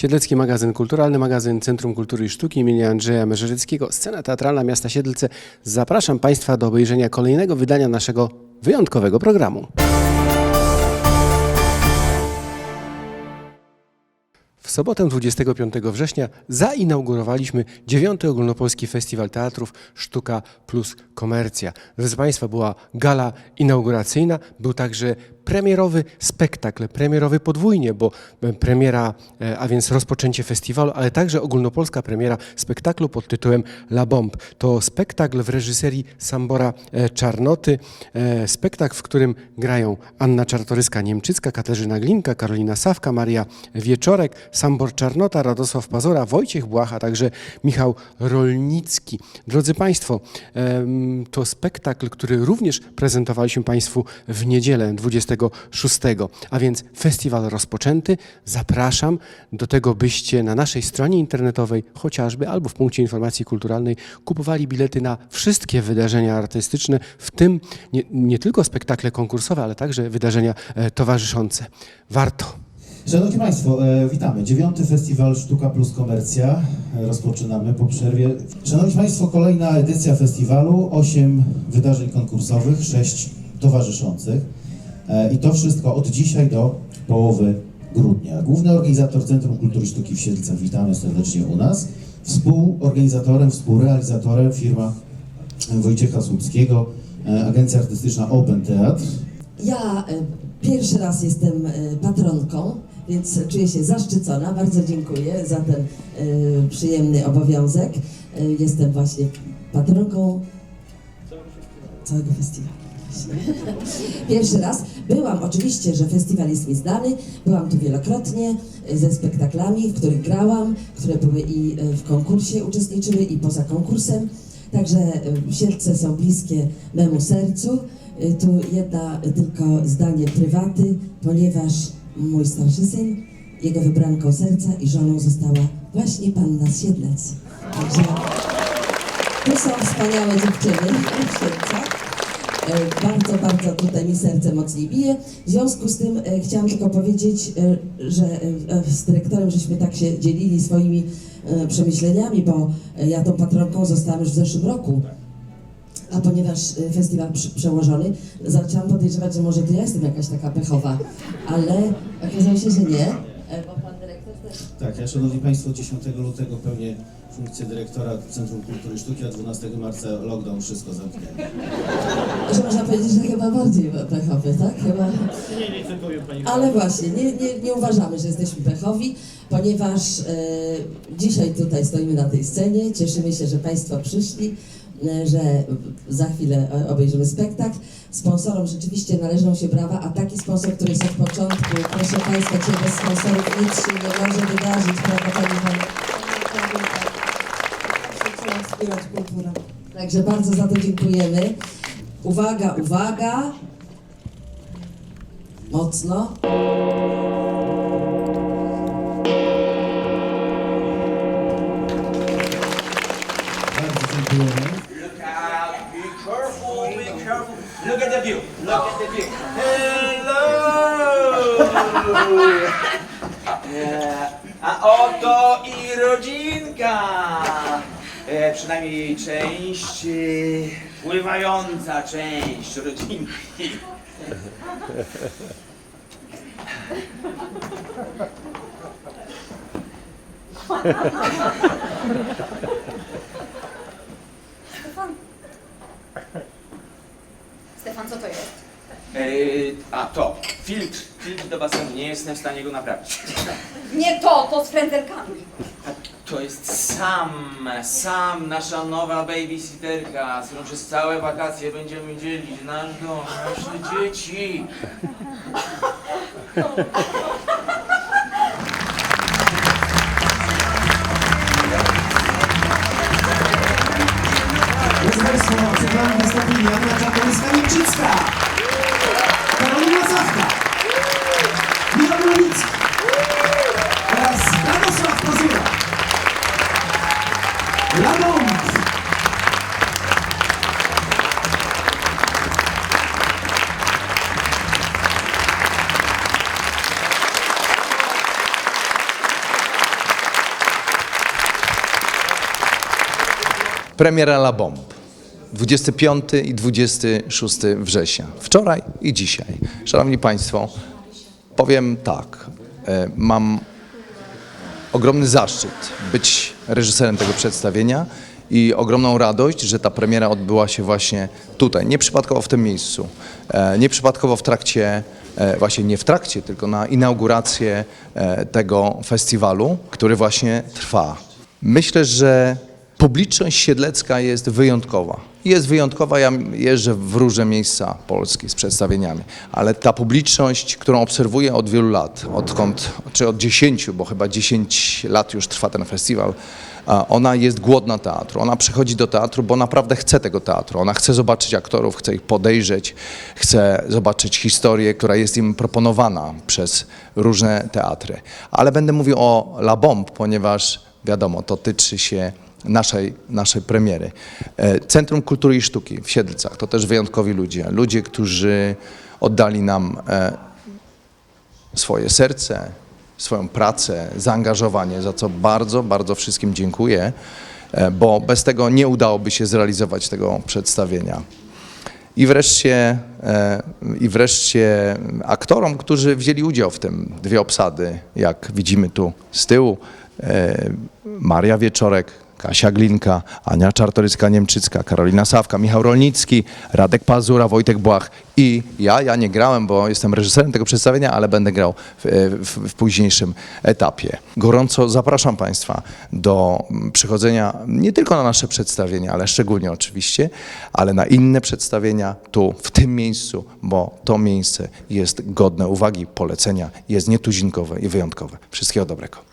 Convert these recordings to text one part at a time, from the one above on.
Siedlecki magazyn kulturalny, magazyn Centrum Kultury i Sztuki imienia Andrzeja Merzeryckiego, scena teatralna miasta Siedlce. Zapraszam Państwa do obejrzenia kolejnego wydania naszego wyjątkowego programu. W sobotę 25 września zainaugurowaliśmy 9 Ogólnopolski Festiwal Teatrów Sztuka plus Komercja. Drodzy Państwa, była gala inauguracyjna, był także premierowy spektakl, premierowy podwójnie, bo e, premiera, e, a więc rozpoczęcie festiwalu, ale także ogólnopolska premiera spektaklu pod tytułem La Bombe. To spektakl w reżyserii Sambora e, Czarnoty, spektakl, w którym grają Anna Czartoryska-Niemczycka, Katarzyna Glinka, Karolina Sawka, Maria Wieczorek, Sambor Czarnota, Radosław Pazora, Wojciech Błach, a także Michał Rolnicki. Drodzy Państwo, to spektakl, który również prezentowaliśmy Państwu w niedzielę 26. A więc festiwal rozpoczęty. Zapraszam do tego, byście na naszej stronie internetowej chociażby albo w punkcie informacji kulturalnej kupowali bilety na wszystkie wydarzenia artystyczne, w tym nie, nie tylko spektakle konkursowe, ale także wydarzenia e, towarzyszące. Warto. Szanowni Państwo, e, witamy. Dziewiąty Festiwal Sztuka plus Komercja. E, Rozpoczynamy po przerwie. Szanowni Państwo, kolejna edycja festiwalu. Osiem wydarzeń konkursowych, sześć towarzyszących. E, I to wszystko od dzisiaj do połowy grudnia. Główny organizator Centrum Kultury i Sztuki w Siedlcach, witamy serdecznie u nas. Współorganizatorem, współrealizatorem firma Wojciecha Słupskiego, e, agencja artystyczna Open Teatr. Ja e, pierwszy raz jestem patronką, więc czuję się zaszczycona. Bardzo dziękuję za ten przyjemny obowiązek. Jestem właśnie patronką całego festiwalu. Pierwszy raz. Byłam, oczywiście, że festiwal jest mi znany. Byłam tu wielokrotnie e, ze spektaklami, w których grałam, które były i e, w konkursie uczestniczyły, i poza konkursem. Także e, Siedlce są bliskie memu sercu. Tu jedna tylko zdanie prywaty, ponieważ mój starszy syn, jego wybranką serca i żoną została właśnie panna Siedlec. Także to są wspaniałe dziewczyny w Siedlcach. E, Bardzo, bardzo tutaj mi serce mocniej bije. W związku z tym e, chciałam tylko powiedzieć, e, że z dyrektorem żeśmy tak się dzielili swoimi przemyśleniami, bo ja tą patronką zostałam już w zeszłym roku. A ponieważ festiwal przełożony, zaczęłam podejrzewać, że może to ja jestem jakaś taka pechowa, ale okazało się, że nie. Tak, ja Szanowni Państwo 10 lutego pełnię funkcję dyrektora Centrum Kultury i Sztuki, a 12 marca lockdown wszystko zamknie. że można powiedzieć, że chyba bardziej pechowy, tak? Chyba. Nie licytuję pani. Ale właśnie, nie, nie, nie uważamy, że jesteśmy pechowi, ponieważ e, dzisiaj tutaj stoimy na tej scenie, cieszymy się, że Państwo przyszli, że za chwilę e, obejrzymy spektakl. Sponsorom rzeczywiście należą się brawa, a taki sponsor, który jest od początku, proszę Państwa, dzisiaj bez sponsorów nic się nie może wydarzyć, prawda Pani? Trzeba wspierać kulturę. Także bardzo za to dziękujemy. Uwaga, uwaga. Mocno. Look at the view, look at the view. Hello! Yeah. A oto i rodzinka. E, przynajmniej część, e, pływająca część rodzinki. Stefan, co to jest? E, a to, filtr, filtr do basenu, nie jestem w stanie go naprawić. Nie to, to z frędzelkami. To jest Sam, Sam, nasza nowa babysitterka, z którą przez całe wakacje będziemy dzielić nasz dom, nasze dzieci. Drodzy Państwo, przed Wami wystąpili Anna Czartoryska-Niemczycka, Premiera La Bomb. 25 i 26 września. Wczoraj i dzisiaj. Szanowni Państwo, powiem tak. e, Mam ogromny zaszczyt być reżyserem tego przedstawienia i ogromną radość, że ta premiera odbyła się właśnie tutaj. Nieprzypadkowo w tym miejscu. E, Nieprzypadkowo w trakcie, e, właśnie nie w trakcie, tylko na inaugurację tego festiwalu, który właśnie trwa. Myślę, że publiczność siedlecka jest wyjątkowa. Jest wyjątkowa, ja jeżdżę w różne miejsca Polski z przedstawieniami, ale ta publiczność, którą obserwuję od wielu lat, odkąd, czy od 10, bo chyba 10 lat już trwa ten festiwal, ona jest głodna teatru. Ona przychodzi do teatru, bo naprawdę chce tego teatru. Ona chce zobaczyć aktorów, chce ich podejrzeć, chce zobaczyć historię, która jest im proponowana przez różne teatry. Ale będę mówił o La Bombe, ponieważ wiadomo, to tyczy się naszej, naszej premiery. E, Centrum Kultury i Sztuki w Siedlcach to też wyjątkowi ludzie. Ludzie, którzy oddali nam e, swoje serce, swoją pracę, zaangażowanie, za co bardzo, bardzo wszystkim dziękuję, e, bo bez tego nie udałoby się zrealizować tego przedstawienia. I wreszcie, I wreszcie aktorom, którzy wzięli udział w tym, dwie obsady, jak widzimy tu z tyłu, Maria Wieczorek, Kasia Glinka, Ania Czartoryska-Niemczycka, Karolina Sawka, Michał Rolnicki, Radek Pazura, Wojtek Błach i ja. Ja nie grałem, bo jestem reżyserem tego przedstawienia, ale będę grał w, w, w późniejszym etapie. Gorąco zapraszam Państwa do mm, przychodzenia nie tylko na nasze przedstawienia, ale szczególnie oczywiście, ale na inne przedstawienia tu, w tym miejscu, bo to miejsce jest godne uwagi, polecenia, jest nietuzinkowe i wyjątkowe. Wszystkiego dobrego.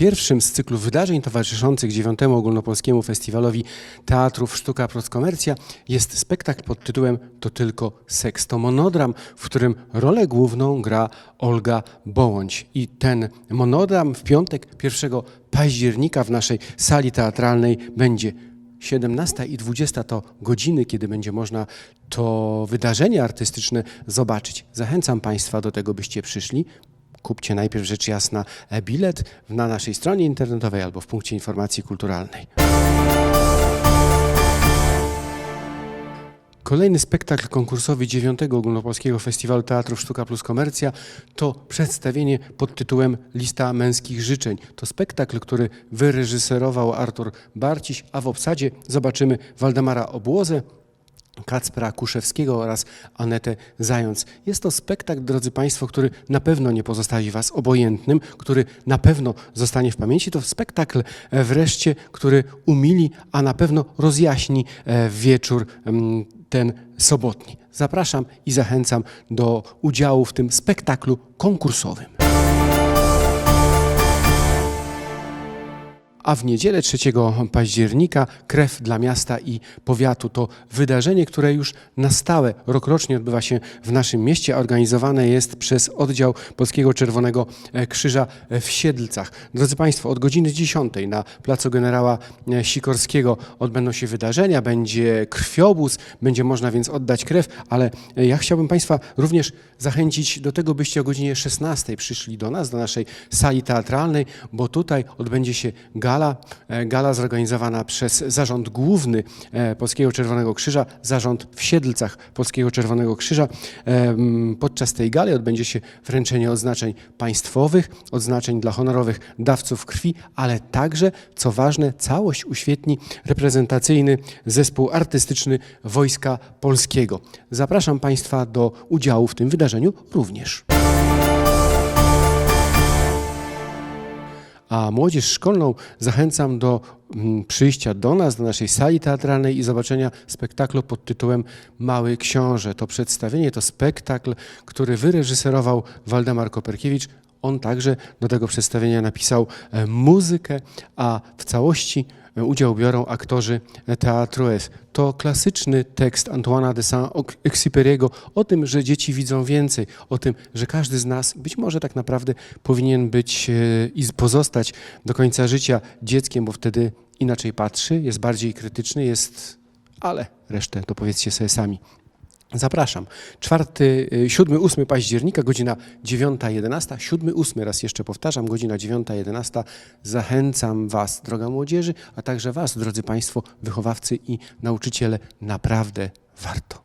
Pierwszym z cyklu wydarzeń towarzyszących dziewiątemu ogólnopolskiemu festiwalowi teatrów Sztuka plus Komercja jest spektakl pod tytułem To tylko seks, to monodram, w którym rolę główną gra Olga Bołądź. I ten monodram w piątek 1 października w naszej sali teatralnej będzie 17 i 20 to godziny, kiedy będzie można to wydarzenie artystyczne zobaczyć. Zachęcam Państwa do tego, byście przyszli. Kupcie najpierw rzecz jasna e, bilet na naszej stronie internetowej albo w punkcie informacji kulturalnej. Kolejny spektakl konkursowy 9 Ogólnopolskiego Festiwalu Teatru Sztuka plus Komercja to przedstawienie pod tytułem Lista męskich życzeń. To spektakl, który wyreżyserował Artur Barciś, a w obsadzie zobaczymy Waldemara Obłozę, Kacpra Kuszewskiego oraz Anetę Zając. Jest to spektakl, drodzy Państwo, który na pewno nie pozostawi Was obojętnym, który na pewno zostanie w pamięci. To spektakl e, wreszcie, który umili, a na pewno rozjaśni e, wieczór mm, ten sobotni. Zapraszam i zachęcam do udziału w tym spektaklu konkursowym. A w niedzielę 3 października Krew dla miasta i powiatu to wydarzenie, które już na stałe rokrocznie odbywa się w naszym mieście, organizowane jest przez oddział Polskiego Czerwonego Krzyża w Siedlcach. Drodzy Państwo, od godziny 10 na placu generała Sikorskiego odbędą się wydarzenia, będzie krwiobóz, będzie można więc oddać krew, ale ja chciałbym Państwa również zachęcić do tego, byście o godzinie 16 przyszli do nas, do naszej sali teatralnej, bo tutaj odbędzie się gala, e, gala zorganizowana przez Zarząd Główny e, Polskiego Czerwonego Krzyża, Zarząd w Siedlcach Polskiego Czerwonego Krzyża. Em, Podczas tej gali odbędzie się wręczenie odznaczeń państwowych, odznaczeń dla honorowych dawców krwi, ale także, co ważne, całość uświetni reprezentacyjny zespół artystyczny Wojska Polskiego. Zapraszam Państwa do udziału w tym wydarzeniu również. A młodzież szkolną zachęcam do mm, przyjścia do nas, do naszej sali teatralnej i zobaczenia spektaklu pod tytułem Mały Książę. To przedstawienie, to spektakl, który wyreżyserował Waldemar Koperkiewicz. On także do tego przedstawienia napisał e, muzykę, a w całości udział biorą aktorzy Teatru S. To klasyczny tekst Antoana de Saint-Exupéry'ego o tym, że dzieci widzą więcej, o tym, że każdy z nas być może tak naprawdę powinien być e, i pozostać do końca życia dzieckiem, bo wtedy inaczej patrzy, jest bardziej krytyczny, jest, ale resztę to powiedzcie sobie sami. Zapraszam. 4, 7, 8 października, godzina 9.11. 7, 8 raz jeszcze powtarzam, godzina 9.11. Zachęcam Was, droga młodzieży, a także Was, drodzy Państwo, wychowawcy i nauczyciele. Naprawdę warto.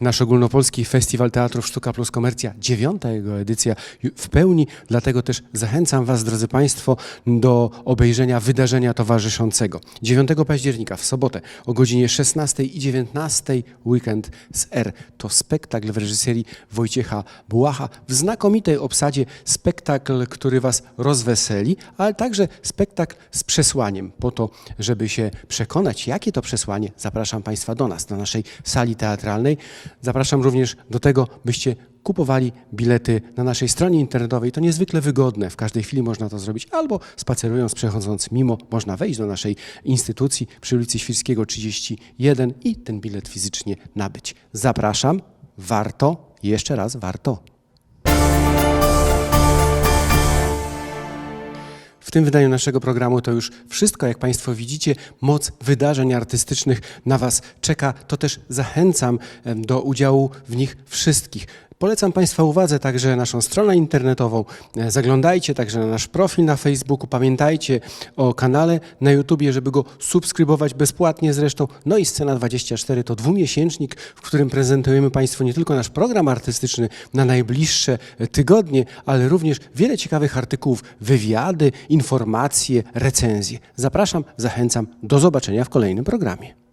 Nasz ogólnopolski Festiwal Teatrów Sztuka plus Komercja, dziewiąta jego edycja w pełni, dlatego też zachęcam Was, drodzy Państwo, do obejrzenia wydarzenia towarzyszącego. 9 października w sobotę o godzinie 16 i 19 Weekend z R. To spektakl w reżyserii Wojciecha Bułacha w znakomitej obsadzie, spektakl, który Was rozweseli, ale także spektakl z przesłaniem. Po to, żeby się przekonać, jakie to przesłanie, zapraszam Państwa do nas, do naszej sali teatralnej. Zapraszam również do tego, byście kupowali bilety na naszej stronie internetowej. To niezwykle wygodne. W każdej chwili można to zrobić albo spacerując, przechodząc mimo, można wejść do naszej instytucji przy ulicy Świrskiego 31 i ten bilet fizycznie nabyć. Zapraszam. Warto, jeszcze raz warto. Tym wydaniu naszego programu to już wszystko. Jak Państwo widzicie, moc wydarzeń artystycznych na Was czeka. To też zachęcam do udziału w nich wszystkich. Polecam Państwa uwadze także naszą stronę internetową. E, Zaglądajcie także na nasz profil na Facebooku. Pamiętajcie o kanale na YouTubie, żeby go subskrybować bezpłatnie zresztą. No i Scena 24 to dwumiesięcznik, w którym prezentujemy Państwu nie tylko nasz program artystyczny na najbliższe e, tygodnie, ale również wiele ciekawych artykułów, wywiady, informacje, recenzje. Zapraszam, zachęcam. Do zobaczenia w kolejnym programie.